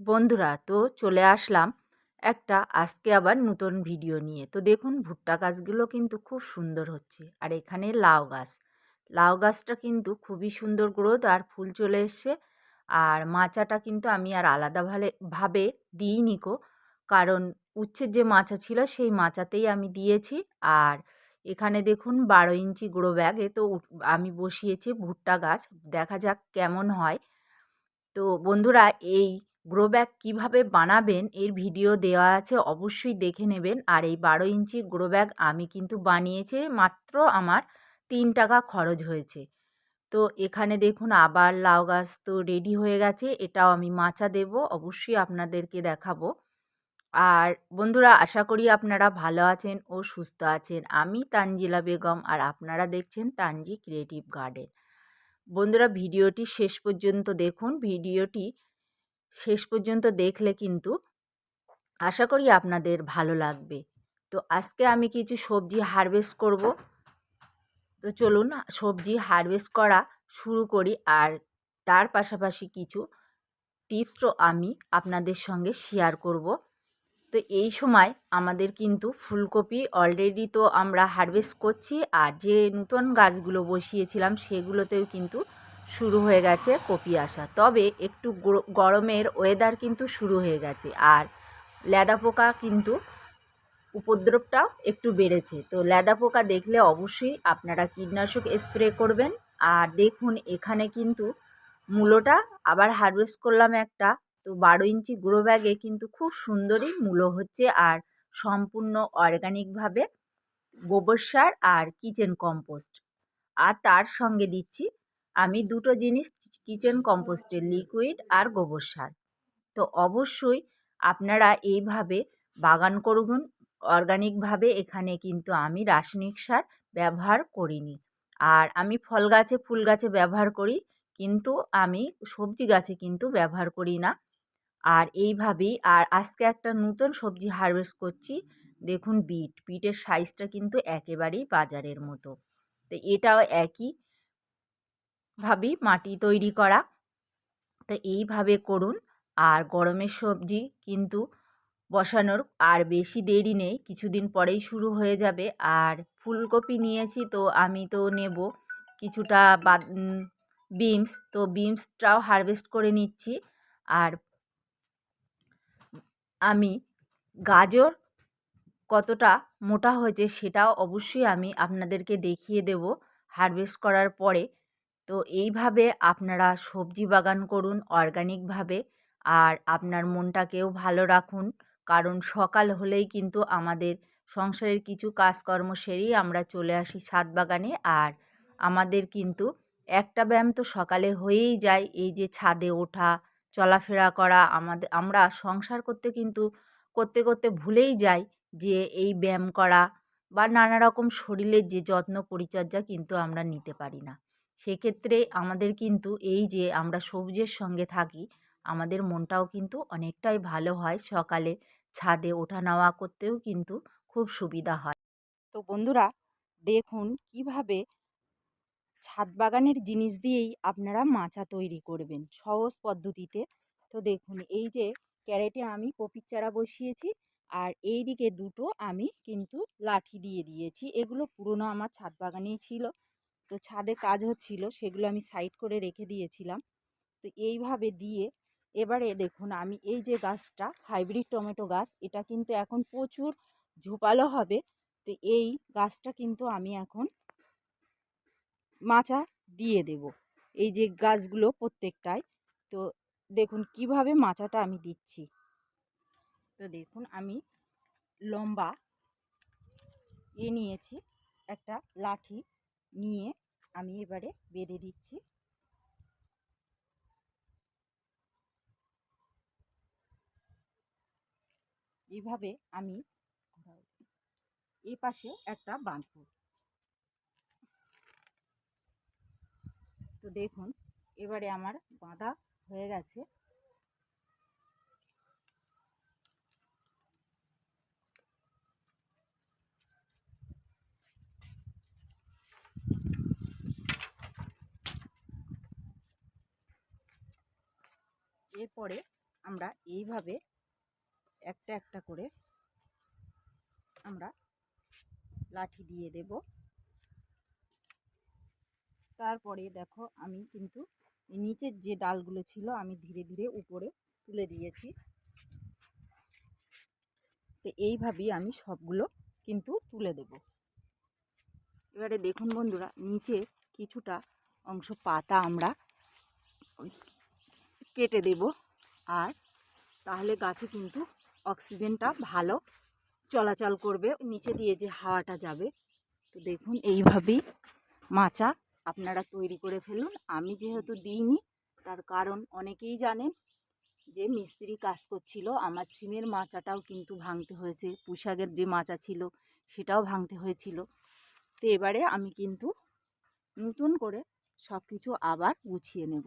বন্ধুরা, তো চলে আসলাম একটা আজকে আবার নতুন ভিডিও নিয়ে। তো দেখুন, ভুট্টা গাছগুলো কিন্তু খুব সুন্দর হচ্ছে। আর এখানে লাউ গাছ। লাউ গাছটা কিন্তু খুবই সুন্দর গ্রোথ আর ফুল চলে এসছে। আর মাচাটা কিন্তু আমি আর আলাদা ভাবে ভাবে দিইনি কো কারণ উচ্ছের যে মাচা ছিল, সেই মাচাতেই আমি দিয়েছি। আর এখানে দেখুন, বারো ইঞ্চি গ্রো ব্যাগে তো আমি বসিয়েছি ভুট্টা গাছ। দেখা যাক কেমন হয়। তো বন্ধুরা, এই গ্রো ব্যাগ কীভাবে বানাবেন এর ভিডিও দেওয়া আছে, অবশ্যই দেখে নেবেন। আর এই বারো ইঞ্চি গ্রো ব্যাগ আমি কিন্তু বানিয়েছি, মাত্র আমার তিন টাকা খরচ হয়েছে। তো এখানে দেখুন আবার লাউ গাছ তো রেডি হয়ে গেছে, এটাও আমি মাচা দেব, অবশ্যই আপনাদেরকে দেখাবো। আর বন্ধুরা, আশা করি আপনারা ভালো আছেন ও সুস্থ আছেন। আমি তানজিলা বেগম আর আপনারা দেখছেন তানজি ক্রিয়েটিভ গার্ডেন। বন্ধুরা, ভিডিওটি শেষ পর্যন্ত দেখুন। ভিডিওটি শেষ পর্যন্ত দেখলে কিন্তু আশা করি আপনাদের ভালো লাগবে। তো আজকে আমি কিছু সবজি হারভেস্ট করব। তো চলুন, সবজি হারভেস্ট করা শুরু করি আর তার পাশাপাশি কিছু টিপসও আমি আপনাদের সঙ্গে শেয়ার করব। তো এই সময় আমাদের কিন্তু ফুলকপি অলরেডি তো আমরা হারভেস্ট করছি আর যে নতুন গাছগুলো বসিয়েছিলাম সেগুলোতেও কিন্তু শুরু হয়ে গেছে কপি আসা। তবে একটু গরমের ওয়েদার কিন্তু শুরু হয়ে গেছে আর ল্যাদা পোকা কিন্তু উপদ্রবটাও একটু বেড়েছে। তো ল্যাদা পোকা দেখলে অবশ্যই আপনারা কীটনাশক স্প্রে করবেন। আর দেখুন এখানে কিন্তু মূলোটা আবার হারভেস্ট করলাম একটা। তো বারো ইঞ্চি গ্রো ব্যাগে কিন্তু খুব সুন্দরই মূলো হচ্ছে আর সম্পূর্ণ অর্গানিকভাবে গোবর সার আর কিচেন কম্পোস্ট আর তার সঙ্গে দিচ্ছি আমি দুটো জিনিস কিচেন কম্পোস্টের লিকুইড আর গোবর সার। তো অবশ্যই আপনারা এইভাবে বাগান করুন, অর্গানিকভাবে এখানে কিন্তু আমি রাসায়নিক সার ব্যবহার করিনি। আর আমি ফল গাছে, ফুল গাছে ব্যবহার করি, কিন্তু আমি সবজি গাছে কিন্তু ব্যবহার করি না। আর এইভাবেই, আর আজকে একটা নতুন সবজি হারভেস্ট করছি, দেখুন বিট। বিটের সাইজটা কিন্তু একেবারেই বাজারের মতো। তো এটাও একই ভাবেই মাটি তৈরি করা। তো এইভাবে করুন। আর গরমের সবজি কিন্তু বসানোর আর বেশি দেরি নেই। কিছুদিন পরেই শুরু হয়ে যাবে। আর ফুলকপি নিয়েছি তো আমি তো নেব কিছুটা বিমস তো বিমসটাও হারভেস্ট করে নিচ্ছি। আর আমি গাজর কতটা মোটা হয়েছে সেটাও অবশ্যই আমি আপনাদেরকে দেখিয়ে দেব। হারভেস্ট করার পরে তো এইভাবে আপনারা সবজি বাগান করুন অর্গানিকভাবে আর আপনার মনটাকেও ভালো রাখুন। কারণ সকাল হলেই কিন্তু আমাদের সংসারের কিছু কাজকর্ম সেরেই আমরা চলে আসি ছাদ বাগানে। আর আমাদের কিন্তু একটা ব্যায়াম তো সকালে হয়েই যায়। এই যে ছাদে ওঠা, চলাফেরা করা আমাদের আমরা সংসার করতে কিন্তু করতে করতে ভুলেই যাই যে এই ব্যায়াম করা বা নানা রকম শরীরের যে যত্ন পরিচর্যা কিন্তু আমরা নিতে পারি না। সেক্ষেত্রে আমাদের কিন্তু এই যে আমরা সবুজের সঙ্গে থাকি, আমাদের মনটাও কিন্তু অনেকটাই ভালো হয় সকালে ছাদে ওঠা নামা করতেও কিন্তু খুব সুবিধা হয়। তো বন্ধুরা, দেখুন কীভাবে ছাদ বাগানের জিনিস দিয়েই আপনারা মাচা তৈরি করবেন সহজ পদ্ধতিতে। তো দেখুন এই যে ক্যারেটে আমি কপির চারা বসিয়েছি আর এই দিকে দুটো আমি কিন্তু লাঠি দিয়ে দিয়েছি। এগুলো পুরনো আমার ছাদ বাগানেই ছিল। তো ছাদে কাজ হচ্ছিল, সেগুলো আমি সাইড করে রেখে দিয়েছিলাম। তো এইভাবে দিয়ে এবারে দেখুন, আমি এই যে গাছটা, হাইব্রিড টমেটো গাছ, এটা কিন্তু এখন প্রচুর ঝোপালো হবে। তো এই গাছটা কিন্তু আমি এখন মাচা দিয়ে দেব, এই যে গাছগুলো প্রত্যেকটায়। তো দেখুন, কীভাবে মাচাটা আমি দিচ্ছি। তো দেখুন, আমি লম্বা এ নিয়েছি, একটা লাঠি। নিয়ে আমি এবারে বেঁধে দিচ্ছি। এইভাবে আমি এই পাশেও একটা বাঁধব। তো দেখুন, এবারে আমার বাঁধা হয়ে গেছে। এরপরে আমরা এইভাবে একটা একটা করে আমরা লাঠি দিয়ে দেব। তারপরে দেখো আমি কিন্তু নিচের যে ডালগুলো ছিল আমি ধীরে ধীরে উপরে তুলে দিয়েছি। তো এইভাবেই আমি সবগুলো কিন্তু তুলে দেব। এবারে দেখুন বন্ধুরা, নিচে কিছুটা অংশ পাতা আমরা কেটে দেব। আর তাহলে গাছে কিন্তু অক্সিজেনটা ভালো চলাচল করবে। নিচে দিয়ে যে হাওয়াটা যাবে, তো দেখুন এইভাবেই মাচা আপনারা তৈরি করে ফেলুন। আমি যেহেতু দিইনি, তার কারণ অনেকেই জানেন যে মিস্ত্রি কাজ করছিল, আমার সিমের মাচাটাও কিন্তু ভাঙতে হয়েছে, পুঁশাকের যে মাচা ছিল সেটাও ভাঙতে হয়েছিল। তো এবারে আমি কিন্তু নতুন করে সব কিছু আবার গুছিয়ে নেব।